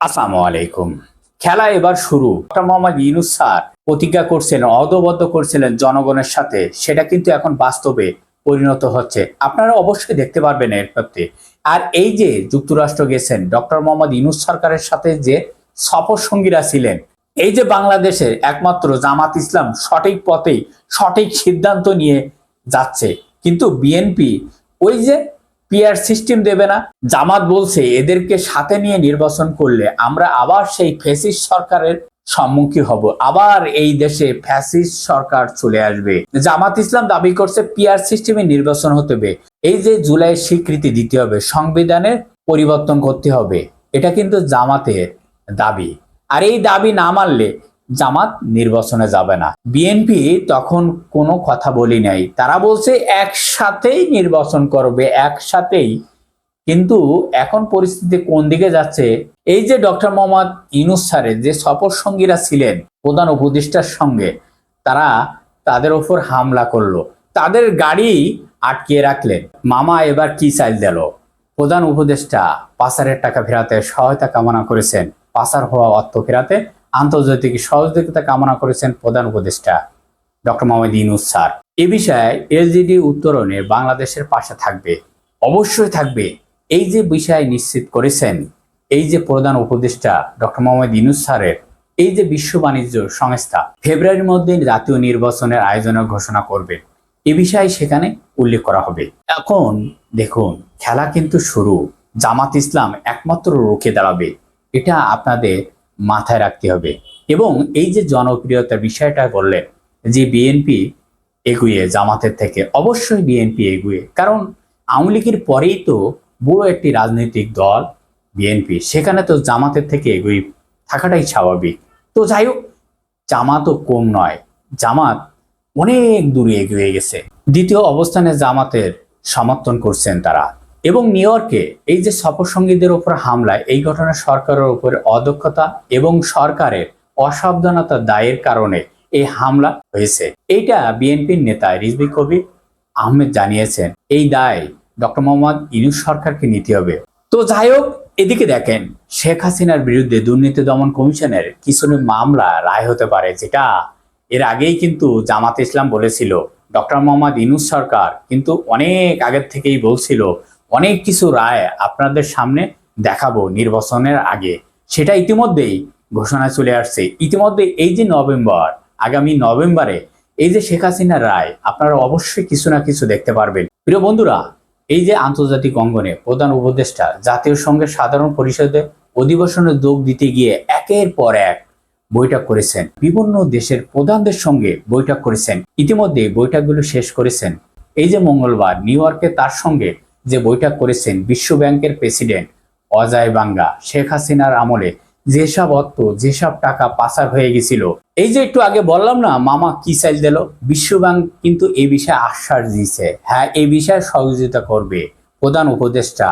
আসসালামু আলাইকুম। খেলা এবার শুরু। ডক্টর মোহাম্মদ ইউনুস স্যার প্রতিজ্ঞা করছেন অদবদ্ধ করছিলেন জনগণের সাথে। সেটা কিন্তু এখন বাস্তবে পরিণত হচ্ছে। আপনারা অবশ্যই দেখতে পারবেন এর আর এই যে যুক্তরাষ্ট্র গেছেন, ডক্টর মোহাম্মদ ইউনুস সরকারের সাথে যে সফর সঙ্গীরা ছিলেন, এই যে বাংলাদেশের একমাত্র জামাত ইসলাম সঠিক পথেই সঠিক সিদ্ধান্ত নিয়ে যাচ্ছে। কিন্তু বিএনপি ওই যে পিয়ার সিস্টেম দেবে না। জামাত বলছে, এদেরকে সাথে নিয়ে নির্বাচন করলে আমরা আবার সেই ফ্যাসিস্ট সরকারের সম্মুখীন হব। আবার এই দেশে ফ্যাসিস্ট সরকার চলে আসবে। জামাত ইসলাম দাবি করছে পিয়ার সিস্টেমে নির্বাচন হতে হবে। এই যে জুলাই স্বীকৃতি দিতে হবে, সংবিধানের পরিবর্তন করতে হবে। এটা কিন্তু জামাতের দাবি। আর এই দাবি না মানলে জামাত নির্বাচনে যাবে না। বিএনপি তখন কোনো কথা বলি নাই। তারা বলছে, একসাথেই নির্বাচন করবে, একসাথেই। কিন্তু এখন পরিস্থিতি কোন দিকে যাচ্ছে? এই যে ডক্টর মোহাম্মদ ইনুস স্যারের যে সফর সঙ্গীরা ছিলেন, প্রধান উপদেষ্টার সঙ্গে, তারা তাদের ওপর হামলা করল। তাদের গাড়ি আটকিয়ে রাখলেন। মামা এবার কি চাইল দিল? প্রধান উপদেষ্টা পাচারের টাকা ফেরাতে সহায়তা কামনা করেছেন। পাচার হওয়া অর্থ ফেরাতে আন্তর্জাতিক সহযোগিতা কামনা করেছেন প্রধান উপদেষ্টা ডক্টর মোহাম্মদ ইনুস স্যার। এ বিষয়ে এলজিডি উত্তরণে বাংলাদেশের পাশে থাকবে, অবশ্যই থাকবে, এই যে বিষয় নিশ্চিত করেছেন, এই যে প্রধান উপদেষ্টা ডক্টর মোহাম্মদ ইনুস স্যারের, এই যে বিশ্ব বাণিজ্য সংস্থা ফেব্রুয়ারির মধ্যে জাতীয় নির্বাচনের আয়োজনের ঘোষণা করবে, এ বিষয়ে সেখানে উল্লেখ করা হবে। এখন দেখুন, খেলা কিন্তু শুরু, জামাত ইসলাম একমাত্র রুখে দাঁড়াবে, এটা আপনাদের মাথায় রাখতে হবে। এবং এই যে জনপ্রিয়তার বিষয়টা বললেন যে বিএনপি এগুয়ে জামাতের থেকে, অবশ্যই বিএনপি এগুয়ে। কারণ আওয়ামী লীগের পরেই তো বড় একটি রাজনৈতিক দল বিএনপি, সেখানে তো জামাতের থেকে এগুই থাকাটাই স্বাভাবিক। তো যাই হোক, জামাতও কম নয়, জামাত অনেক দূরে এগিয়ে গেছে। দ্বিতীয় অবস্থানে জামাতের সমর্থন করছেন তারা। এবং নিউ ইয়র্কে এই যে সফর সঙ্গীদের উপর হামলায় এই ঘটনা সরকারের উপর অদক্ষতা এবং সরকারের অসাবধানতার দায়ের কারণে এই হামলা হয়েছে। এইটা বিএনপির নেতা রিজবি কবির আহমেদ জানিয়েছেন। এই দায় ডক্টর মোহাম্মদ ইনুস সরকারকে নিতে হবে। তো যাই হোক, এদিকে দেখেন, শেখ হাসিনার বিরুদ্ধে দুর্নীতি দমন কমিশনের কিছু মামলা রায় হতে পারে, যেটা এর আগেই কিন্তু জামাত ইসলাম বলেছিল। ডক্টর মোহাম্মদ ইনুস সরকার কিন্তু অনেক আগের থেকেই বলছিল অনেক কিছু রায় আপনাদের সামনে দেখাবো নির্বাচনের আগে। সেটা ইতিমধ্যেই ঘোষণা চলে আসছে। ইতিমধ্যে এই যে নভেম্বর, আগামী নভেম্বরে এই যে শেখ হাসিনার রায়, আপনারা অবশ্যই কিছু না কিছু দেখতে পারবেন। প্রিয় বন্ধুরা, এই যে আন্তর্জাতিক অঙ্গনে প্রধান উপদেষ্টা জাতীয় সংঘের সাধারণ পরিষদে অধিবেশনে যোগ দিতে গিয়ে একের পর এক বৈঠক করেছেন। বিভিন্ন দেশের প্রধানদের সঙ্গে বৈঠক করেছেন। ইতিমধ্যে বৈঠকগুলো শেষ করেছেন। এই যে মঙ্গলবার নিউ তার সঙ্গে যে বৈঠক করেছেন বিশ্ব ব্যাংকের প্রেসিডেন্ট অজয় বাঙ্গা, শেখ হাসিনার আমলে যেসব অর্থ, যেসব টাকা পাচার হয়ে গেছিল। এই যে একটু আগে বললাম না, মামা কি চাইল দিল? বিশ্ব ব্যাংক কিন্তু এই বিষয়ে আশ্বাস দিয়েছে। হ্যাঁ এই বিষয়ে সহযোগিতা করবে। প্রধান উপদেষ্টা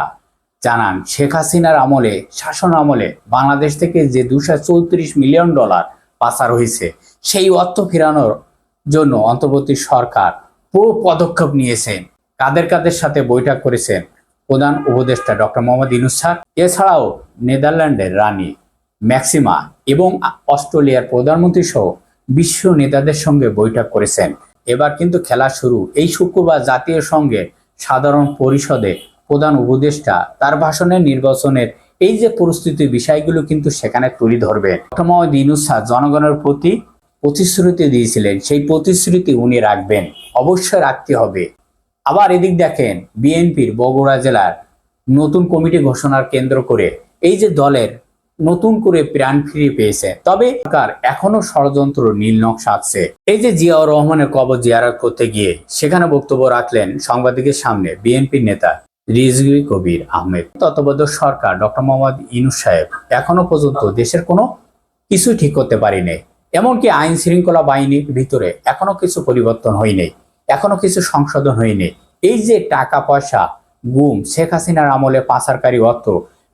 জানান, শেখ হাসিনার আমলে, শাসন আমলে বাংলাদেশ থেকে যে দুশো চৌত্রিশ মিলিয়ন ডলার পাচার হয়েছে, সেই অর্থ ফেরানোর জন্য অন্তর্বর্তী সরকার পুরো পদক্ষেপ নিয়েছেন। কাদের কাদের সাথে বৈঠক করেছেন প্রধান উপদেষ্টা ডক্টর মোহাম্মদ ইনুস এছাড়াও নেদারল্যান্ডের রানী ম্যাক্সিমা এবং অস্ট্রেলিয়ার প্রধানমন্ত্রী সহ বিশ্ব নেতাদের সঙ্গে বৈঠক করেছেন। এবার কিন্তু খেলা শুরু। এই শুক্রবার জাতীয় সংঘের সাধারণ পরিষদে প্রধান উপদেষ্টা তার ভাষণে নির্বাচনের এই যে পরিস্থিতি বিষয়গুলো কিন্তু সেখানে তুলে ধরবে। ডক্টর মোহাম্মদ ইনুস জনগণের প্রতি প্রতিশ্রুতি দিয়েছিলেন। সেই প্রতিশ্রুতি উনি রাখবেন। অবশ্যই রাখতে হবে। আবার এদিক দেখেন বিএনপির বগুড়া জেলার নতুন কমিটি ঘোষণার কেন্দ্র করে এই যে দলের নতুন করে প্রাণ ফিরে পেয়েছে। তবে সরকার এখনও ষড়যন্ত্র নীল নকশা আছে এই যে জিয়াউর রহমানের কবর জিয়ারত করতে গিয়ে সেখানে বক্তব্য রাখলেন সাংবাদিকের সামনে বিএনপির নেতা রিজভি কবির আহমেদ। তত্ত্বাবধায়ক সরকার ডক্টর মোহাম্মদ ইনুস সাহেব এখনও পর্যন্ত দেশের কোনো কিছু ঠিক করতে পারিনি। এমনকি আইন শৃঙ্খলা বাহিনীর ভিতরে এখনও কিছু পরিবর্তন হয়নি। এখনও কিছু সংশোধন হয়নি। এই যে টাকা পয়সা গুম, শেখ হাসিনার আমলে পাচারকারী অর্থ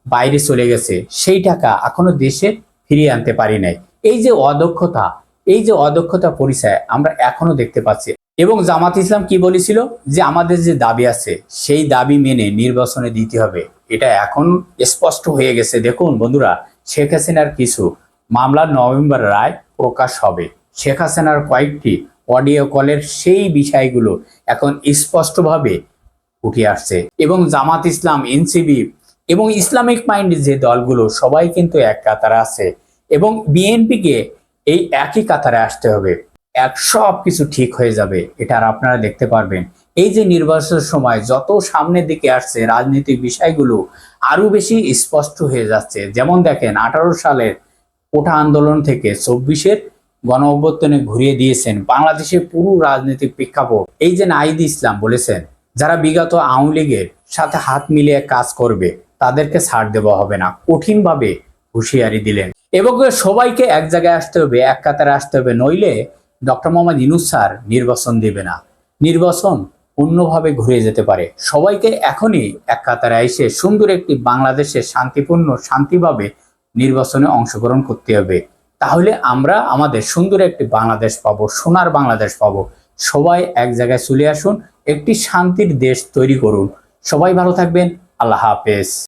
বাইরে চলে গেছে, সেই টাকা এখনও দেশে ফিরিয়ে আনতে পারি নাই। এই যে অদক্ষতা, এই যে অদক্ষতা পরিচয় আমরা এখনও দেখতে পাচ্ছি। এবং জামাত ইসলাম কি বলেছিল? যে আমাদের যে দাবি আছে, সেই দাবি মেনে নির্বাচনে দিতে হবে। এটা এখন স্পষ্ট হয়ে গেছে। দেখুন বন্ধুরা, শেখ হাসিনার কিছু মামলার নভেম্বর রায় প্রকাশ হবে। শেখ হাসিনার কয়েকটি অডিও কলের সেই বিষয়গুলো এখন স্পষ্টভাবে উঠে আসছে। এবং জামাত ইসলাম এনসিবি এবং ইসলামিক মাইন্ড যে দলগুলো, সবাই কিন্তু এক কাতারে আছে। এবং বিএনপিকে এই একই কাতারে আসতে হবে। এক সব কিছু ঠিক হয়ে যাবে, এটা আর আপনারা দেখতে পারবেন। এই যে নির্বাচনের সময় যত সামনের দিকে আসছে, রাজনৈতিক বিষয়গুলো আরও বেশি স্পষ্ট হয়ে যাচ্ছে। যেমন দেখেন, আঠারো সালের কোটা আন্দোলন থেকে চব্বিশের গণ অভ্যর্থনে ঘুরিয়ে দিয়েছেন বাংলাদেশের পুরো রাজনৈতিক প্রেক্ষাপট। এই যে নাহিদ ইসলাম বলেছেন, যারা বিগত আওয়ামী লীগের সাথে হাত মিলিয়ে কাজ করবে, তাদেরকে ছাড় দেওয়া হবে না। কঠিনভাবে হুঁশিয়ারি দিলেন। এবং সবাইকে এক জায়গায় আসতে হবে, এক কাতারে আসতে হবে, নইলে ডক্টর মোহাম্মদ ইনুস স্যার নির্বাচন দেবে না। নির্বাচন অন্যভাবে ঘুরে যেতে পারে। সবাইকে এখনই এক কাতারে এসে সুন্দর একটি বাংলাদেশে শান্তিপূর্ণ, শান্তিভাবে নির্বাচনে অংশগ্রহণ করতে হবে। তাহলে আমরা আমাদের সুন্দর একটি বাংলাদেশ পাবো, সোনার বাংলাদেশ পাবো। সবাই এক জায়গায় চলে আসুন, একটি শান্তির দেশ তৈরি করুন। সবাই ভালো থাকবেন, আল্লাহ হাফেজ।